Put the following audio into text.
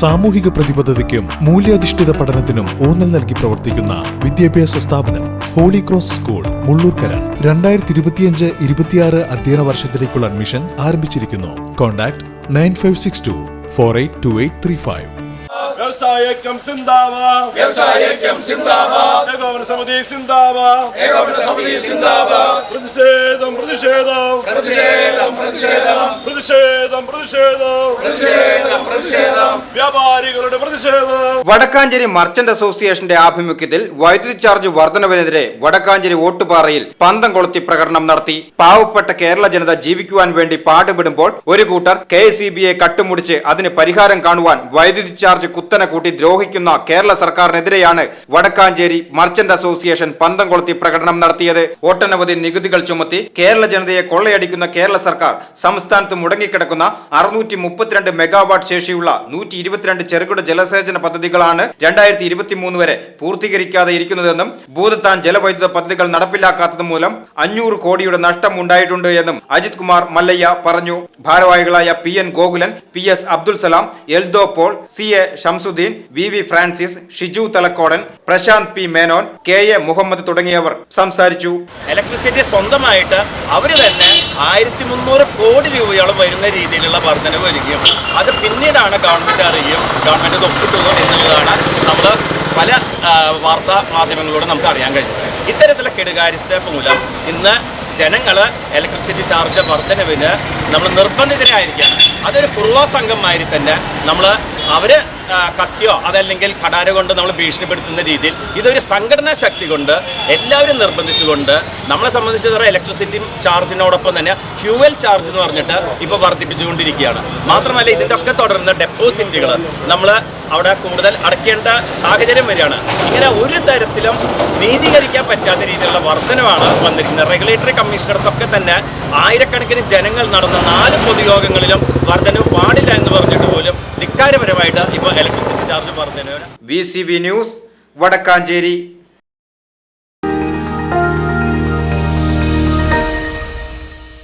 സാമൂഹിക പ്രതിബദ്ധതയ്ക്കും മൂല്യാധിഷ്ഠിത പഠനത്തിനും ഊന്നൽ നൽകി പ്രവർത്തിക്കുന്ന വിദ്യാഭ്യാസ സ്ഥാപനം ഹോളി ക്രോസ് സ്കൂൾ മുള്ളൂർക്കര. രണ്ടായിരത്തി ഇരുപത്തിയഞ്ച് ഇരുപത്തിയാറ് അധ്യയന വർഷത്തിലേക്കുള്ള അഡ്മിഷൻ ആരംഭിച്ചിരിക്കുന്നു. Contact nine five six two four eight two eight three five. വ്യവസായക്കം സിന്ദാബാദ്. വ്യവസായക്കം സിന്ദാബാദ്. ഏകോപന സമിതി സിന്ദാബാദ്. ഏകോപന സമിതി സിന്ദാബാദ്. പ്രതിഷേധം പ്രതിഷേധം. പ്രതിഷേധം പ്രതിഷേധം. പ്രതിഷേധം പ്രതിഷേധം. പ്രതിഷേധം പ്രതിഷേധം. വ്യാപാരികളുടെ പ്രതിഷേധം. വടക്കാഞ്ചേരി മർച്ചന്റ് അസോസിയേഷന്റെ ആഭിമുഖ്യത്തിൽ വൈദ്യുതി ചാർജ് വർധനവിനെതിരെ വടക്കാഞ്ചേരി വോട്ടുപാറയിൽ പന്തം കൊളുത്തി പ്രകടനം നടത്തി. പാവപ്പെട്ട കേരള ജനത ജീവിക്കുവാൻ വേണ്ടി പാടുപെടുമ്പോൾ ഒരു കൂട്ടർ കെ എസ് കട്ടുമുടിച്ച് അതിന് പരിഹാരം കാണുവാൻ വൈദ്യുതി ചാർജ് കുത്തനെ കൂട്ടി ദ്രോഹിക്കുന്ന കേരള സർക്കാരിനെതിരെയാണ് വടക്കാഞ്ചേരി മർച്ചന്റ് അസോസിയേഷൻ പന്തം കൊളുത്തി പ്രകടനം നടത്തിയത്. ഒട്ടനവധി നികുതികൾ ചുമത്തി കേരള ജനതയെ കൊള്ളയടിക്കുന്ന കേരള സർക്കാർ സംസ്ഥാനത്ത് മുടങ്ങിക്കിടക്കുന്ന അറുന്നൂറ്റി മുപ്പത്തിരണ്ട് മെഗാവാട്ട് ശേഷിയുള്ള നൂറ്റി ഇരുപത്തിരണ്ട് ചെറുകിട ജലസേചന പദ്ധതികളാണ് രണ്ടായിരത്തി ഇരുപത്തി മൂന്ന് വരെ പൂർത്തീകരിക്കാതെ ഇരിക്കുന്നതെന്നും ഭൂതത്താൻ ജലവൈദ്യുത പദ്ധതികൾ നടപ്പിലാക്കാത്തത് മൂലം അഞ്ഞൂറ് കോടിയുടെ നഷ്ടം ഉണ്ടായിട്ടുണ്ട് എന്നും അജിത് കുമാർ മല്ലയ്യ പറഞ്ഞു. ഭാരവാഹികളായ P N Gokulan P S Abdul Salam Eldho Paul C A Shamsudheen V V Francis Shiju Thalakodan Prashanth P Menon K A Muhammad തുടങ്ങിയവർ സംസാരിച്ചു. ഇലക്ട്രിസിറ്റി സ്വന്തമായിട്ട് അവർ തന്നെ ആയിരത്തി മുന്നൂറ് കോടി രൂപയോളം വരുന്ന രീതിയിലുള്ള വർധനവ് വരികയും അത് പിന്നീടാണ് ഗവൺമെന്റ് അറിയുകയും ഗവൺമെന്റ് ഇത് ഒപ്പിട്ടു എന്നുള്ളതാണ് നമ്മൾ പല വാർത്താ മാധ്യമങ്ങളിലൂടെ നമുക്ക് അറിയാൻ കഴിഞ്ഞത് ഇത്തരത്തിലുള്ള കെടുകാര്യസ്ഥ മൂലം ഇന്ന് ജനങ്ങൾ ഇലക്ട്രിസിറ്റി ചാർജ് വർധനവിന് നമ്മൾ നിർബന്ധിതരായിരിക്കുകയാണ്. അതൊരു പൂർവസംഘം സംഘം മാതിരി തന്നെ നമ്മൾ അവർ കത്തിയോ അതല്ലെങ്കിൽ കടാര കൊണ്ട് നമ്മൾ ഭീഷണിപ്പെടുത്തുന്ന രീതിയിൽ ഇതൊരു സംഘടനാ ശക്തി കൊണ്ട് എല്ലാവരും നിർബന്ധിച്ചുകൊണ്ട് നമ്മളെ സംബന്ധിച്ചിടത്തോളം ഇലക്ട്രിസിറ്റി ചാർജിനോടൊപ്പം തന്നെ ഫ്യൂവൽ ചാർജ് എന്ന് പറഞ്ഞിട്ട് ഇപ്പോൾ വർദ്ധിപ്പിച്ചുകൊണ്ടിരിക്കുകയാണ്. മാത്രമല്ല ഇതിന്റെ ഒക്കെ തുടർന്ന് ഡെപ്പോസിറ്റുകൾ നമ്മൾ അവിടെ കൂടുതൽ അടയ്ക്കേണ്ട സാഹചര്യം വരികയാണ്. ഇങ്ങനെ ഒരു തരത്തിലും നീതീകരിക്കാൻ പറ്റാത്ത രീതിയിലുള്ള വർധനമാണ് വന്നിരിക്കുന്നത്. റെഗുലേറ്ററി കമ്മീഷണർക്കൊക്കെ തന്നെ ആയിരക്കണക്കിന് ജനങ്ങൾ നടന്ന നാല് പൊതുയോഗങ്ങളിലും വർധനവ് പാടില്ല എന്ന് പറഞ്ഞിട്ട് പോലും ധിക്കാരപരമായിട്ട് ഇപ്പോൾ electricity charge വർധനവിന് V C V news Vadakkancherry.